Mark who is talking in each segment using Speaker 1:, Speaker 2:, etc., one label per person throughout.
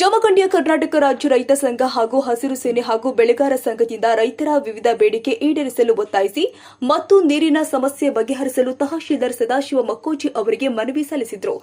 Speaker 1: ಜಮಖಂಡಿಯ ಕರ್ನಾಟಕ ರಾಜ್ಯ ರೈತ ಸಂಘ ಹಾಗೂ ಹಸಿರು ಸೇನೆ ಹಾಗೂ ಬೆಳೆಗಾರ ಸಂಘದಿಂದ ರೈತರ ವಿವಿಧ ಬೇಡಿಕೆ ಈಡೇರಿಸಲು ಒತ್ತಾಯಿಸಿ, ಮತ್ತು ನೀರಿನ ಸಮಸ್ಯೆ ಬಗೆಹರಿಸಲು ತಹಶೀಲ್ದಾರ್ ಸದಾಶಿವ ಮಕ್ಕೋಜಿ ಅವರಿಗೆ ಮನವಿ ಸಲ್ಲಿಸಿದರು.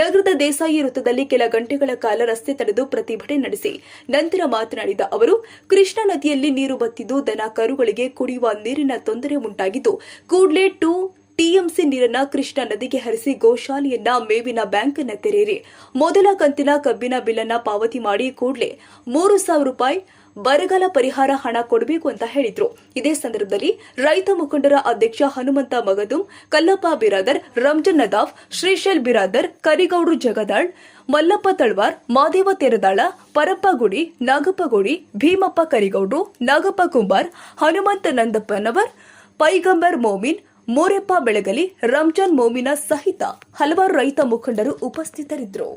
Speaker 1: ನಗರದ ದೇಸಾಯಿ ವೃತ್ತದಲ್ಲಿ ಕೆಲ ಗಂಟೆಗಳ ಕಾಲ ರಸ್ತೆ ತಡೆದು ಪ್ರತಿಭಟನೆ ನಡೆಸಿ, ನಂತರ ಮಾತನಾಡಿದ ಅವರು, ಕೃಷ್ಣಾ ನದಿಯಲ್ಲಿ ನೀರು ಬತ್ತಿದ್ದು ದನ ಕರುಗಳಿಗೆ ಕುಡಿಯುವ ನೀರಿನ ತೊಂದರೆ ಉಂಟಾಗಿದ್ದು, ಕೂಡ್ಲೆ ಟು ಟಿಎಂಸಿ ನೀರನ್ನ ಕೃಷ್ಣಾ ನದಿಗೆ ಹರಿಸಿ ಗೋಶಾಲೆಯನ್ನ ಮೇವಿನ ಬ್ಯಾಂಕ್ ಅನ್ನ ತೆರೆಯಿರಿ. ಮೊದಲ ಕಂತಿನ ಕಬ್ಬಿನ ಬಿಲ್ಲನ್ನ ಪಾವತಿ ಮಾಡಿ ಕೂಡಲೇ ಮೂರು ಸಾವಿರ ರೂಪಾಯಿ ಬರಗಾಲ ಪರಿಹಾರ ಹಣ ಕೊಡಬೇಕು ಅಂತ ಹೇಳಿದ್ರು. ಇದೇ ಸಂದರ್ಭದಲ್ಲಿ ರೈತ ಮುಖಂಡರ ಅಧ್ಯಕ್ಷ ಹನುಮಂತ ಮಗದುಂ, ಕಲ್ಲಪ್ಪ ಬಿರಾದರ್, ರಂಜನ್ ನದಾಫ್, ಶ್ರೀಶೈಲ್ ಬಿರಾದರ್, ಕರಿಗೌಡ್ರು ಜಗದಾಳ್, ಮಲ್ಲಪ್ಪ ತಳ್ವಾರ್, ಮಾದೇವ ತೆರದಾಳ ಪರಪ್ಪಗುಡಿ ನಾಗಪ್ಪಗುಡಿ ನಾಗಪ್ಪ ಗುಡಿ, ಭೀಮಪ್ಪ ಕರಿಗೌಡ್ರು, ನಾಗಪ್ಪ ಕುಂಬಾರ್, ಹನುಮಂತ ನಂದಪ್ಪನವರ್, ಪೈಗಂಬರ್ ಮೋಮಿನ್ ಮೋರೆಪ್ಪ ಬೆಳಗಲಿ ರಂಜಾನ್ ಮೋಮಿನ ಸಹಿತ ಹಲವಾರು ರೈತ ಮುಖಂಡರು ಉಪಸ್ಥಿತರಿದ್ದರು.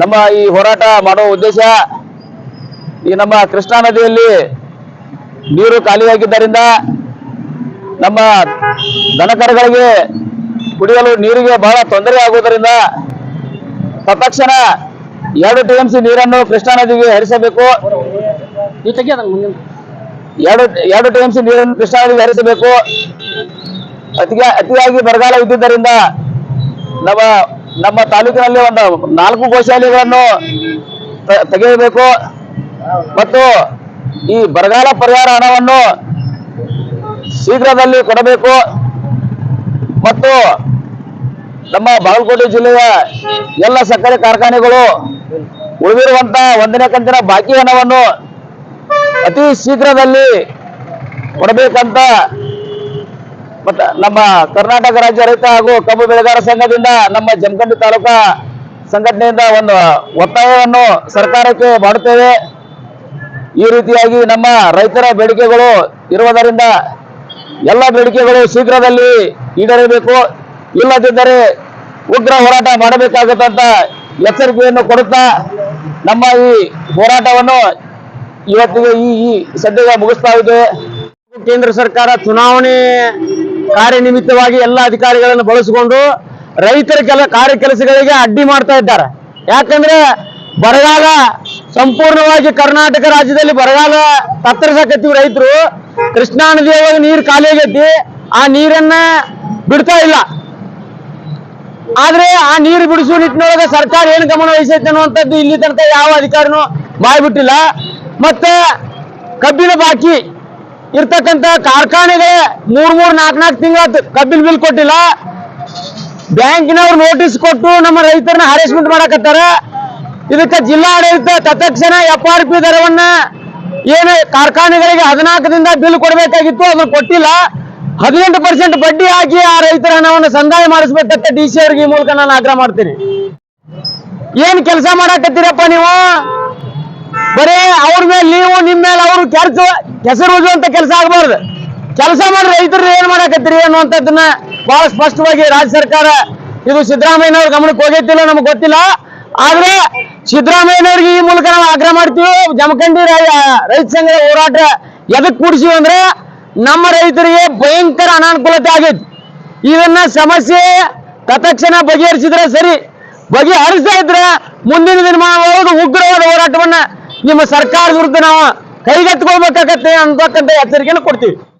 Speaker 2: ನಮ್ಮ ಈ ಹೋರಾಟ ಮಾಡುವ ಉದ್ದೇಶ ಈ ನಮ್ಮ ಕೃಷ್ಣಾ ನದಿಯಲ್ಲಿ ನೀರು ಖಾಲಿಯಾಗಿದ್ದರಿಂದ ನಮ್ಮ ದನಕರುಗಳಿಗೆ ಕುಡಿಯಲು ನೀರಿಗೆ ಬಹಳ ತೊಂದರೆ ಆಗುವುದರಿಂದ ತತ್ಕ್ಷಣ ಎರಡು ಟಿ ಎಂ ಸಿ ನೀರನ್ನು ಕೃಷ್ಣಾ ನದಿಗೆ ಹರಿಸಬೇಕು. ಎರಡು ಎರಡು ಟಿ ಎಂ ಸಿ ನೀರನ್ನು ಕೃಷ್ಣಾ ನದಿಗೆ ಹರಿಸಬೇಕು. ಅತಿಗೆ ಅತಿಯಾಗಿ ಬರಗಾಲ ಇದ್ದಿದ್ದರಿಂದ ನಮ್ಮ ನಮ್ಮ ತಾಲೂಕಿನಲ್ಲಿ ಒಂದು ನಾಲ್ಕು ಗೋಶಾಲೆಗಳನ್ನು ತೆಗೆಯಬೇಕು. ಮತ್ತು ಈ ಬರಗಾಲ ಪರಿಹಾರ ಹಣವನ್ನು ಶೀಘ್ರದಲ್ಲಿ ಕೊಡಬೇಕು. ಮತ್ತು ನಮ್ಮ ಬಾಗಲಕೋಟೆ ಜಿಲ್ಲೆಯ ಎಲ್ಲ ಸಕ್ಕರೆ ಕಾರ್ಖಾನೆಗಳು ಉಳಿದಿರುವಂತ ಒಂದನೇ ಕಂತಿನ ಬಾಕಿ ಹಣವನ್ನು ಅತಿ ಶೀಘ್ರದಲ್ಲಿ ಕೊಡಬೇಕಂತ ಮತ್ತ ನಮ್ಮ ಕರ್ನಾಟಕ ರಾಜ್ಯ ರೈತ ಹಾಗೂ ಕಬ್ಬು ಬೆಳೆಗಾರ ಸಂಘದಿಂದ ನಮ್ಮ ಜಮಖಂಡಿ ತಾಲೂಕಾ ಸಂಘಟನೆಯಿಂದ ಒಂದು ಒತ್ತಾಯವನ್ನು ಸರ್ಕಾರಕ್ಕೆ ಮಾಡುತ್ತೇವೆ. ಈ ರೀತಿಯಾಗಿ ನಮ್ಮ ರೈತರ ಬೇಡಿಕೆಗಳು ಇರುವುದರಿಂದ ಎಲ್ಲ ಬೇಡಿಕೆಗಳು ಶೀಘ್ರದಲ್ಲಿ ಈಡೇರಬೇಕು. ಇಲ್ಲದಿದ್ದರೆ ಉಗ್ರ ಹೋರಾಟ ಮಾಡಬೇಕಾಗುತ್ತಂತ ಎಚ್ಚರಿಕೆಯನ್ನು ಕೊಡುತ್ತಾ ನಮ್ಮ ಈ ಹೋರಾಟವನ್ನು ಇವತ್ತಿಗೆ ಈ ಸದ್ಯಕ್ಕೆ ಮುಗಿಸ್ತಾ ಇದೆ ಕೇಂದ್ರ ಸರ್ಕಾರ ಚುನಾವಣೆ ಕಾರ್ಯನಿಮಿತ್ತವಾಗಿ ಎಲ್ಲ ಅಧಿಕಾರಿಗಳನ್ನು ಬಳಸಿಕೊಂಡು ರೈತರ ಕೆಲ ಕಾರ್ಯ ಕೆಲಸಗಳಿಗೆ ಅಡ್ಡಿ ಮಾಡ್ತಾ ಇದ್ದಾರೆ. ಯಾಕಂದ್ರೆ ಬರಗಾಲ ಸಂಪೂರ್ಣವಾಗಿ ಕರ್ನಾಟಕ ರಾಜ್ಯದಲ್ಲಿ ಬರಗಾಲ ತತ್ತರಿಸಕತ್ತೀವಿ ರೈತರು. ಕೃಷ್ಣಾ ನದಿಯೊಳಗೆ ನೀರು ಖಾಲಿ ಆಗೈತಿ ಆ ನೀರನ್ನ ಬಿಡ್ತಾ ಇಲ್ಲ. ಆದ್ರೆ ಆ ನೀರು ಬಿಡಿಸುವ ನಿಟ್ಟಿನೊಳಗೆ ಸರ್ಕಾರ ಏನು ಗಮನ ವಹಿಸೈತೆ ಅನ್ನುವಂಥದ್ದು ಇಲ್ಲಿ ತನಕ ಯಾವ ಅಧಿಕಾರಿನೂ ಬಾಯ್ಬಿಟ್ಟಿಲ್ಲ. ಮತ್ತೆ ಕಬ್ಬಿನ ಬಾಕಿ ಇರ್ತಕ್ಕಂಥ ಕಾರ್ಖಾನೆಗೆ ಮೂರ್ ಮೂರ್ ನಾಲ್ಕು ನಾಲ್ಕು ತಿಂಗಳ ಕಬ್ಬಿನ ಬಿಲ್ ಕೊಟ್ಟಿಲ್ಲ. ಬ್ಯಾಂಕಿನವ್ರು ನೋಟಿಸ್ ಕೊಟ್ಟು ನಮ್ಮ ರೈತರನ್ನ ಹರೇಸ್ಮೆಂಟ್ ಮಾಡಕತ್ತಾರ. ಇದಕ್ಕೆ ಜಿಲ್ಲಾಡಳಿತ ತತ್ಕ್ಷಣ ಎಫ್ ಆರ್ ಪಿ ದರವನ್ನ ಏನು ಕಾರ್ಖಾನೆಗಳಿಗೆ ಹದಿನಾಲ್ಕರಿಂದ ಬಿಲ್ ಕೊಡಬೇಕಾಗಿತ್ತು, ಅದನ್ನು ಕೊಟ್ಟಿಲ್ಲ. ಹದಿನೆಂಟು ಪರ್ಸೆಂಟ್ ಬಡ್ಡಿ ಹಾಕಿ ಆ ರೈತರ ಹಣವನ್ನು ಸಂದಾಯ ಮಾಡಿಸ್ಬೇಕಂತ ಡಿ ಸಿ ಅವ್ರಿಗೆ ಈ ಮೂಲಕ ನಾನು ಆಗ್ರಹ ಮಾಡ್ತೀನಿ. ಏನ್ ಕೆಲಸ ಮಾಡಕತ್ತೀರಪ್ಪ ನೀವು? ಬರೇ ಅವ್ರ ಮೇಲೆ ನೀವು ನಿಮ್ಮ ಮೇಲೆ ಅವರು ಕೆರ್ಚು ಕೆಸರು ಉಜ್ಜುವಂತ ಕೆಲಸ ಆಗಬಾರ್ದು. ಕೆಲಸ ಮಾಡಿ ರೈತರು ಏನ್ ಮಾಡಕತ್ತೀರಿ ಅನ್ನುವಂಥದ್ದನ್ನ ಬಹಳ ಸ್ಪಷ್ಟವಾಗಿ ರಾಜ್ಯ ಸರ್ಕಾರ, ಇದು ಸಿದ್ದರಾಮಯ್ಯನವ್ರ ಗಮನಕ್ಕೆ ಹೋಗೈತಿಲ್ಲ ನಮ್ಗೆ ಗೊತ್ತಿಲ್ಲ. ಆದ್ರೆ ಸಿದ್ದರಾಮಯ್ಯನವ್ರಿಗೆ ಈ ಮೂಲಕ ನಾವು ಆಗ್ರಹ ಮಾಡ್ತೀವಿ. ಜಮಖಂಡಿ ರೈತ ಸಂಘದ ಹೋರಾಟ ಎದಕ್ ಕೂಡಿಸಿವಿ ಅಂದ್ರೆ ನಮ್ಮ ರೈತರಿಗೆ ಭಯಂಕರ ಅನಾನುಕೂಲತೆ ಆಗೈತಿ ಇದನ್ನ ಸಮಸ್ಯೆ ತತ್ಕ್ಷಣ ಬಗೆಹರಿಸಿದ್ರೆ ಸರಿ. ಬಗೆಹರಿಸದೇ ಇದ್ರೆ ಮುಂದಿನ ದಿನಮಾನಗಳು ಉಗ್ರವಾದ ಹೋರಾಟವನ್ನ ನಿಮ್ಮ ಸರ್ಕಾರದ ವಿರುದ್ಧ ನಾವು ಕೈಗೆತ್ತಿಕೊಳ್ಬೇಕಾಗತ್ತೆ ಅಂತಕ್ಕಂಥ ಎಚ್ಚರಿಕೆಯನ್ನು ಕೊಡ್ತೀವಿ.